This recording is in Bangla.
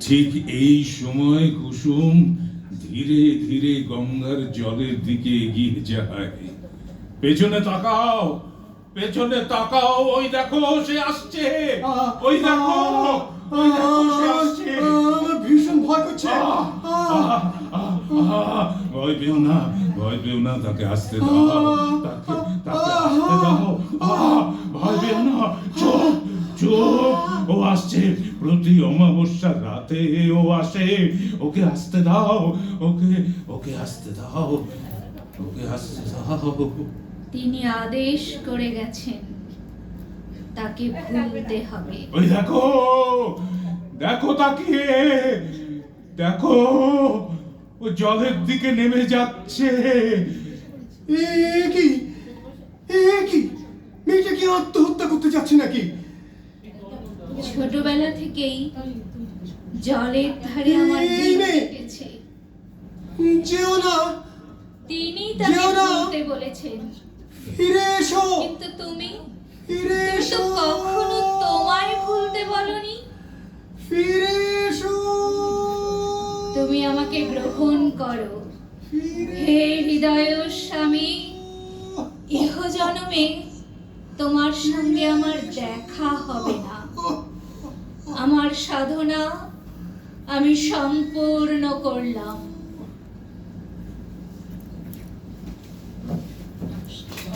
ঠিক এই সময় কুসুম ধীরে ধীরে গঙ্গার জলের দিকে এগিয়ে যায়। পেছনে তাকাও পেছনে তাকাও ওই দেখো সে আসছে। ওই দেখো ওই দেখো সে আসছে। আমার ভীষণ ভয় করছে। আহ, আহ, আহ, আহ, ভয় পেও না ভয় পেও না তাকে আসতে দাও। তাকে তাকে আসতে দাও। ও আসছে প্রতি অমাবস্যার রাতে ও আসে। ওকে আসতে দাও ওকে ওকে আসতে দাও ওকে আসতে দাও। তিনি আদেশ করে গেছেন তাকে ভুলতে হবে। ওই দেখো দেখো তাকে দেখো ও জলের দিকে নেমে যাচ্ছে। এ কি এ কি মেয়েটা কি আত্মহত্যা করতে যাচ্ছে নাকি? ছোটবেলা থেকেই জলের ধারে আমার দিন কেটেছে। যেও না। তিনি তাকে। ভুলতে বলেছেন। ফিরে এসো। কিন্তু তুমি? ফিরে এসো। কখনো তোমায় ভুলতে বলনি। ফিরে এসো। তুমি আমাকে গ্রহণ করো। হে হৃদয় স্বামী ইহ জন্মে তোমার সঙ্গে আমার দেখা সাধনা আমি সম্পূর্ণ করলাম।